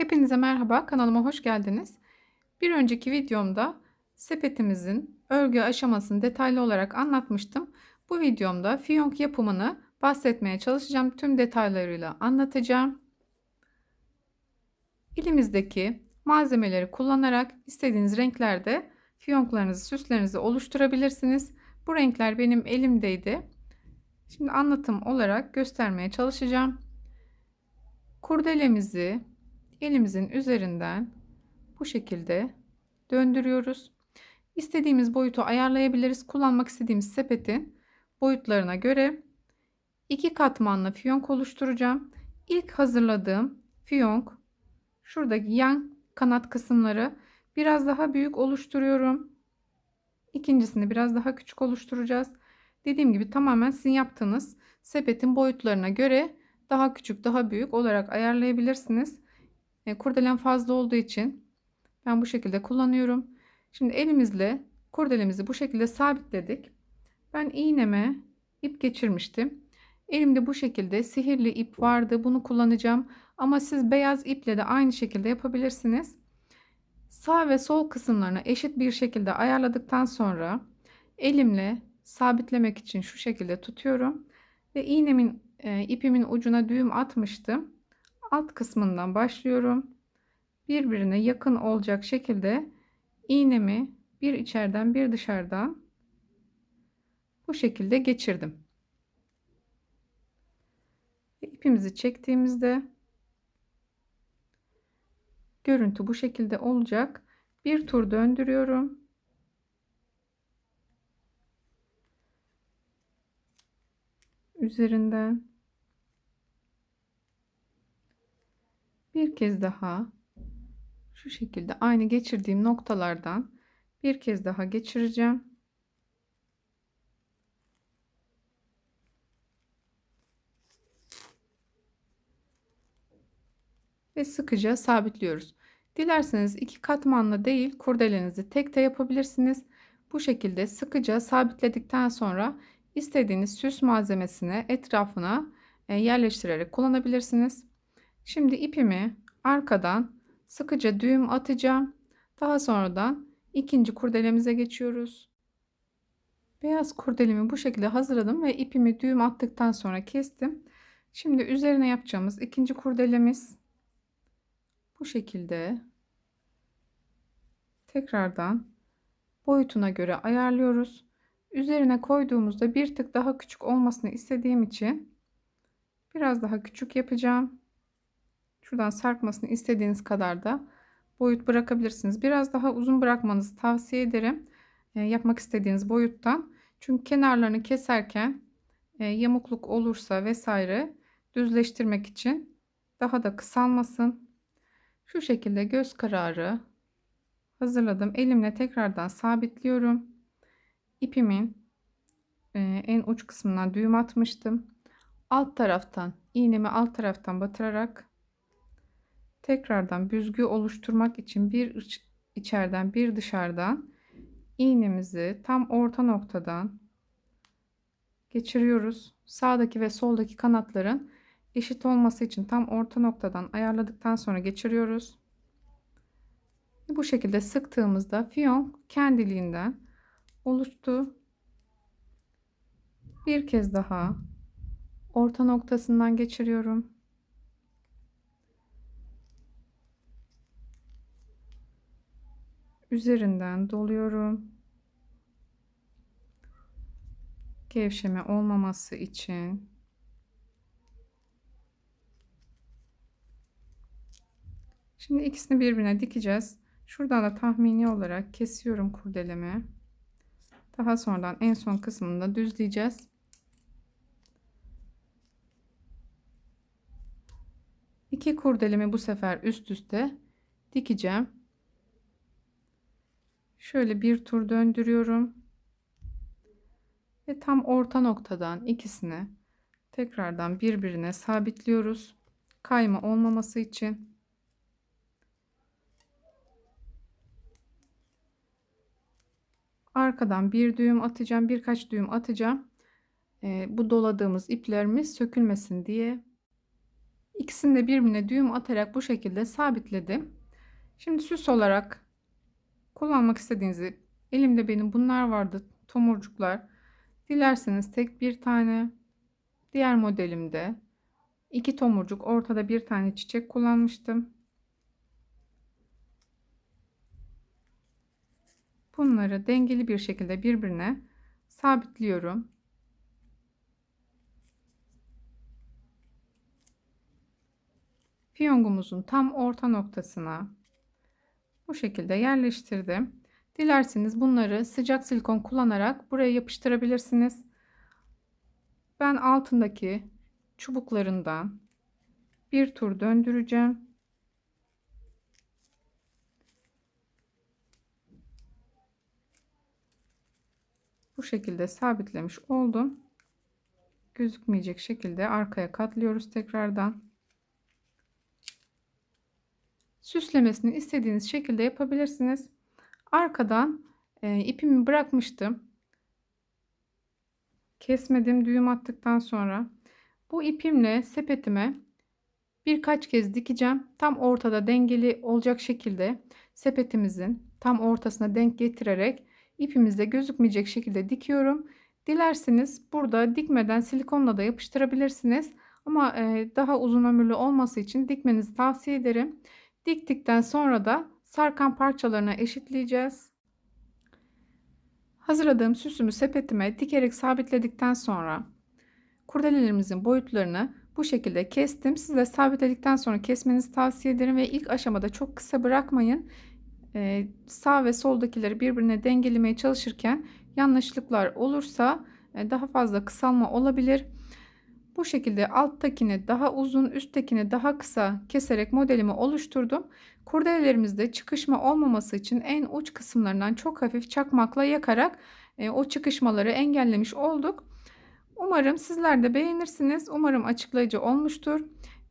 Hepinize merhaba, kanalıma hoş geldiniz. Bir önceki videomda sepetimizin örgü aşamasını detaylı olarak anlatmıştım. Bu videomda fiyonk yapımını bahsetmeye çalışacağım. Tüm detaylarıyla anlatacağım. Elimizdeki malzemeleri kullanarak istediğiniz renklerde fiyonklarınızı, süslerinizi oluşturabilirsiniz. Bu renkler benim elimdeydi. Şimdi anlatım olarak göstermeye çalışacağım. Kurdelemizi elimizin üzerinden bu şekilde döndürüyoruz. İstediğimiz boyutu ayarlayabiliriz. Kullanmak istediğimiz sepetin boyutlarına göre iki katmanlı fiyonk oluşturacağım. İlk hazırladığım fiyonk şuradaki yan kanat kısımları biraz daha büyük oluşturuyorum. İkincisini biraz daha küçük oluşturacağız. Dediğim gibi tamamen sizin yaptığınız sepetin boyutlarına göre daha küçük daha büyük olarak ayarlayabilirsiniz. E, fazla olduğu için ben bu şekilde kullanıyorum. Şimdi elimizle kurdelemizi bu şekilde sabitledik. Ben iğneme ip geçirmiştim. Elimde bu şekilde sihirli ip vardı. Bunu kullanacağım. Ama siz beyaz iple de aynı şekilde yapabilirsiniz. Sağ ve sol kısımlarını eşit bir şekilde ayarladıktan sonra elimle sabitlemek için şu şekilde tutuyorum. Ve iğnemin e, ipimin ucuna düğüm atmıştım alt kısmından başlıyorum. Birbirine yakın olacak şekilde iğnemi bir içeriden bir dışarıdan bu şekilde geçirdim. İpimizi çektiğimizde görüntü bu şekilde olacak. Bir tur döndürüyorum. Üzerinden bir kez daha şu şekilde aynı geçirdiğim noktalardan bir kez daha geçireceğim. Ve sıkıca sabitliyoruz. Dilerseniz iki katmanlı değil kurdelenizi tek de yapabilirsiniz. Bu şekilde sıkıca sabitledikten sonra istediğiniz süs malzemesine etrafına e, yerleştirerek kullanabilirsiniz. Şimdi ipimi arkadan sıkıca düğüm atacağım. Daha sonradan ikinci kurdelemize geçiyoruz. Beyaz kurdelemi bu şekilde hazırladım ve ipimi düğüm attıktan sonra kestim. Şimdi üzerine yapacağımız ikinci kurdelemiz bu şekilde tekrardan boyutuna göre ayarlıyoruz. Üzerine koyduğumuzda bir tık daha küçük olmasını istediğim için biraz daha küçük yapacağım. Şuradan sarkmasını istediğiniz kadar da boyut bırakabilirsiniz. Biraz daha uzun bırakmanızı tavsiye ederim. E, yapmak istediğiniz boyuttan. Çünkü kenarlarını keserken e, yamukluk olursa vesaire düzleştirmek için daha da kısalmasın. Şu şekilde göz kararı hazırladım. Elimle tekrardan sabitliyorum. İpimin e, en uç kısmından düğüm atmıştım. Alt taraftan iğnemi alt taraftan batırarak tekrardan büzgü oluşturmak için bir içeriden bir dışarıdan iğnemizi tam orta noktadan geçiriyoruz. Sağdaki ve soldaki kanatların eşit olması için tam orta noktadan ayarladıktan sonra geçiriyoruz. Bu şekilde sıktığımızda fiyon kendiliğinden oluştu. Bir kez daha orta noktasından geçiriyorum. Üzerinden doluyorum. Gevşeme olmaması için Şimdi ikisini birbirine dikeceğiz. Şuradan da tahmini olarak kesiyorum kurdelemi. Daha sonradan en son kısmında düzleyeceğiz. İki kurdelemi bu sefer üst üste dikeceğim. Şöyle bir tur döndürüyorum. Ve tam orta noktadan ikisini tekrardan birbirine sabitliyoruz. Kayma olmaması için. Arkadan bir düğüm atacağım. Birkaç düğüm atacağım. Ee, bu doladığımız iplerimiz sökülmesin diye. İkisini de birbirine düğüm atarak bu şekilde sabitledim. Şimdi süs olarak kullanmak istediğinizi elimde benim bunlar vardı tomurcuklar. Dilerseniz tek bir tane diğer modelimde iki tomurcuk ortada bir tane çiçek kullanmıştım. Bunları dengeli bir şekilde birbirine sabitliyorum. Fiyongumuzun tam orta noktasına bu şekilde yerleştirdim. Dilerseniz bunları sıcak silikon kullanarak buraya yapıştırabilirsiniz. Ben altındaki çubuklarından bir tur döndüreceğim. Bu şekilde sabitlemiş oldum. Gözükmeyecek şekilde arkaya katlıyoruz tekrardan. Süslemesini istediğiniz şekilde yapabilirsiniz. Arkadan e, ipimi bırakmıştım. Kesmedim düğüm attıktan sonra. Bu ipimle sepetime birkaç kez dikeceğim. Tam ortada dengeli olacak şekilde sepetimizin tam ortasına denk getirerek ipimizde gözükmeyecek şekilde dikiyorum. Dilerseniz burada dikmeden silikonla da yapıştırabilirsiniz. Ama e, daha uzun ömürlü olması için dikmenizi tavsiye ederim. Diktikten sonra da sarkan parçalarına eşitleyeceğiz. Hazırladığım süsümü sepetime dikerek sabitledikten sonra kurdelelerimizin boyutlarını bu şekilde kestim. Siz de sabitledikten sonra kesmenizi tavsiye ederim ve ilk aşamada çok kısa bırakmayın. Ee, sağ ve soldakileri birbirine dengelemeye çalışırken yanlışlıklar olursa e, daha fazla kısalma olabilir. Bu şekilde alttakini daha uzun, üsttekini daha kısa keserek modelimi oluşturdum. Kurdelelerimizde çıkışma olmaması için en uç kısımlarından çok hafif çakmakla yakarak e, o çıkışmaları engellemiş olduk. Umarım sizler de beğenirsiniz. Umarım açıklayıcı olmuştur.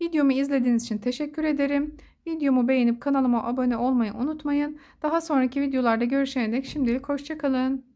Videomu izlediğiniz için teşekkür ederim. Videomu beğenip kanalıma abone olmayı unutmayın. Daha sonraki videolarda görüşene dek şimdilik hoşçakalın.